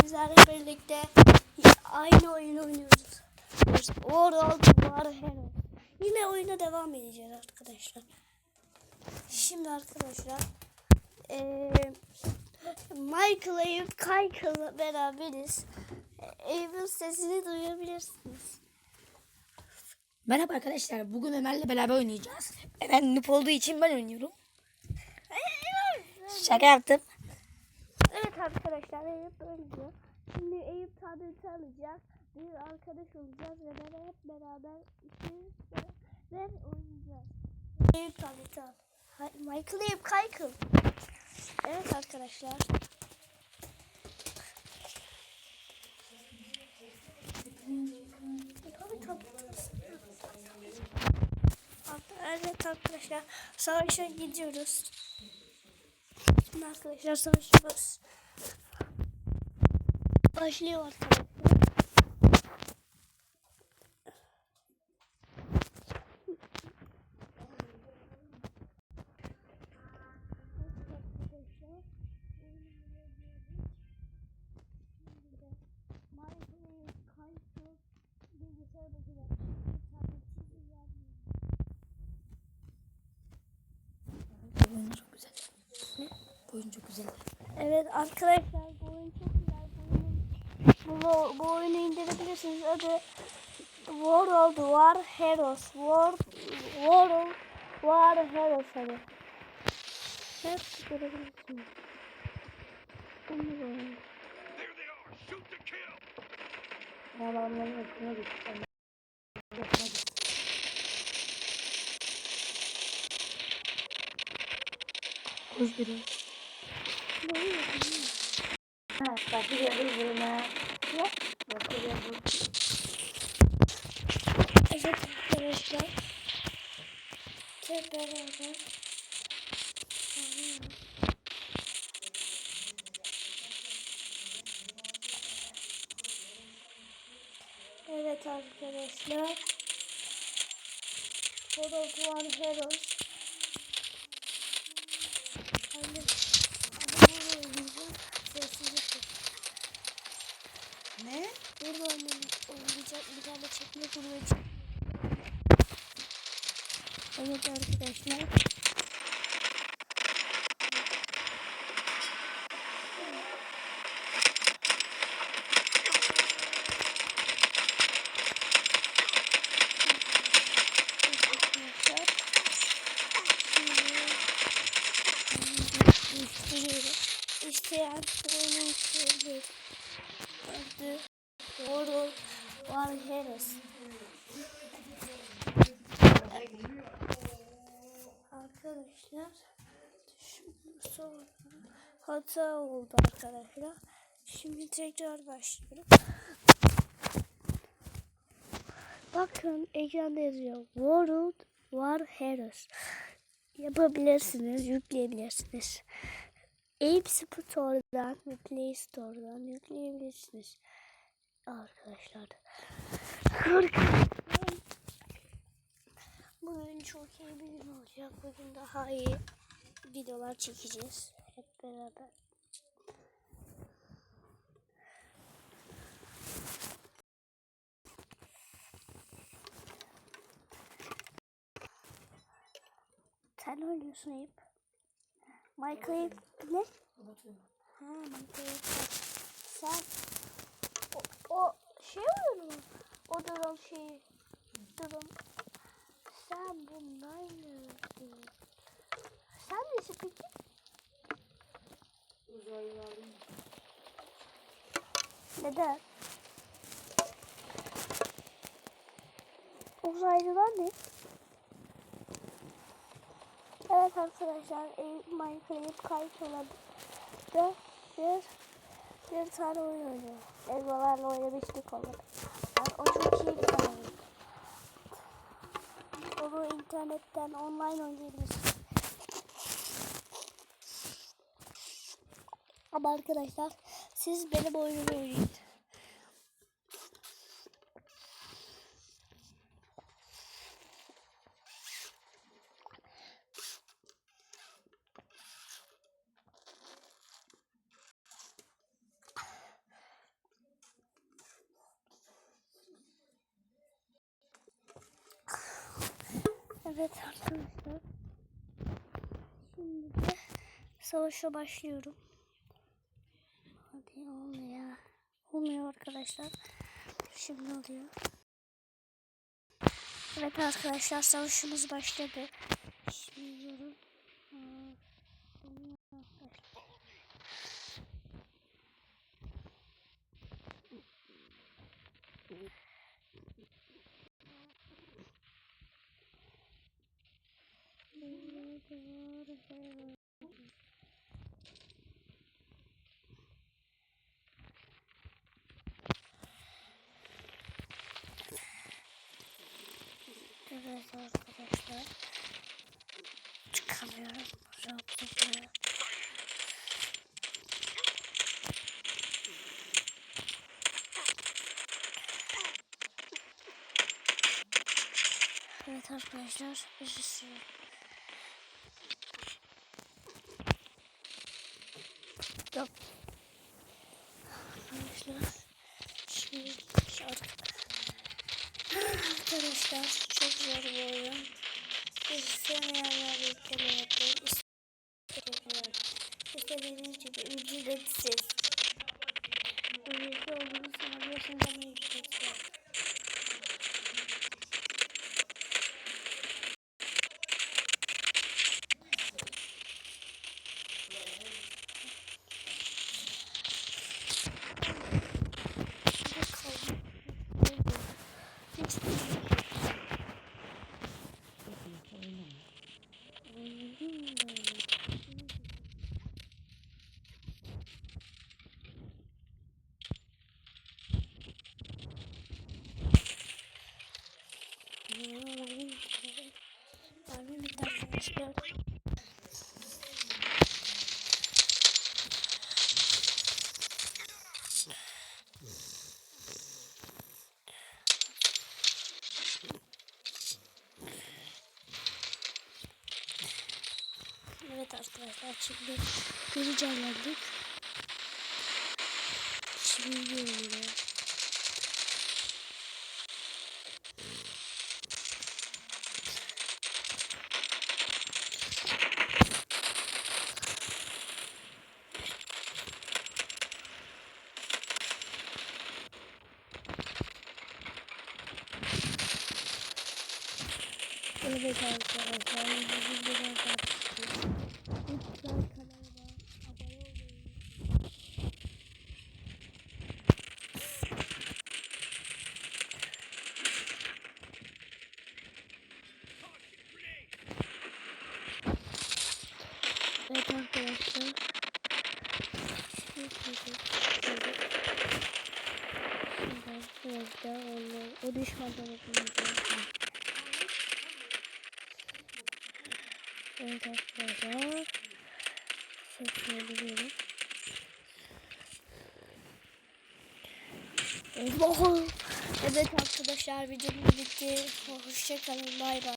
Sizlerle birlikte aynı oyunu oynuyoruz. World War Hero. Yine oyuna devam edeceğiz arkadaşlar. Şimdi arkadaşlar eee Michael Eyüp Kaykıl'la beraberiz. Eyüp'ün sesini duyabilirsiniz. Merhaba arkadaşlar. Bugün Ömer'le beraber oynayacağız. Ömer noob olduğu için ben oynuyorum. Şaka yaptım. Evet arkadaşlar Eyüp böyle diyor. Şimdi Eyüp tableti alacak. Bir arkadaş olacağız ve beraber hep beraber ikimiz ve oynayacağız. Eyüp tableti al. Michael Eyüp Kaykıl. Evet arkadaşlar. Evet arkadaşlar savaşa gidiyoruz. Şimdi arkadaşlar savaşımız başlıyor arkadaşlar. Arkadaşlar, Şimdi de Michael Kaysu bilgisayar bakacak. Tableti yani. Bu oyun çok güzel. Bu oyun çok güzel. Evet arkadaşlar bu oyun çok güzel. Bu, oyunu, bu, bu oyunu indirebilirsiniz. Adı World War Heroes. World, World War Heroes hani. Hep görebilirsiniz. Bunu da oyun. Adamların yakına Başka bir yere gidelim. Evet arkadaşlar. Hep beraber. Evet arkadaşlar. World of War Heroes. Çekme kurulacak. Evet arkadaşlar. Şimdi gösteriyorum. İsteyen oyunu isteyebilir. War Heroes. Arkadaşlar sonra hata oldu arkadaşlar. Şimdi tekrar başlıyorum. Bakın ekranda yazıyor World War Heroes. Yapabilirsiniz, yükleyebilirsiniz. Ape Store'dan Play Store'dan yükleyebilirsiniz. Arkadaşlar. Bugün çok iyi bir gün olacak. Bugün daha iyi videolar çekeceğiz. Hep beraber. Sen oynuyorsun Eyüp. Michael ne? Ha Michael. Sen o, o şey oyunu mu? O drone şeyi. Drone. Sen bundan gördün. Sen nesin peki? Neden? Uzaylılar ne? Evet arkadaşlar Eyüp Minecraft kayıt da bir bir tane oyun oynuyor. Elmalarla oynamıştık onu. Yani o internetten online oynayabilirsiniz. Ama arkadaşlar siz benim oyunumu oynayın. Evet arkadaşlar. Şimdi de savaşa başlıyorum. Hadi olmuyor. Olmuyor arkadaşlar. Şimdi oluyor. Evet arkadaşlar savaşımız başladı. Şimdi diyorum. Aa, olmuyor arkadaşlar. Evet arkadaşlar. Çıkamıyorum. Rahatlıkla. Evet arkadaşlar. Birisi. Yok. Arkadaşlar. Şimdi şarkı. Arkadaşlar çok zor bir oyun. İstemeyenler yükleme yapın. İstemeyenler. İstediğiniz gibi ücretsiz. Ücretli olduğunu sanabiliyorsunuz ama Arkadaşlar. Evet arkadaşlar şimdi geri canlandık. Şimdi Evet arkadaşlar. Bugün biraz tartıştık. Lütfen kanalıma abone olmayı. Evet arkadaşlar. Şimdi biraz daha onu, o düşmandan yapmayacağım. Evet arkadaşlar. Eyvah. Evet arkadaşlar videomuz bitti. Hoşçakalın. Bay bay.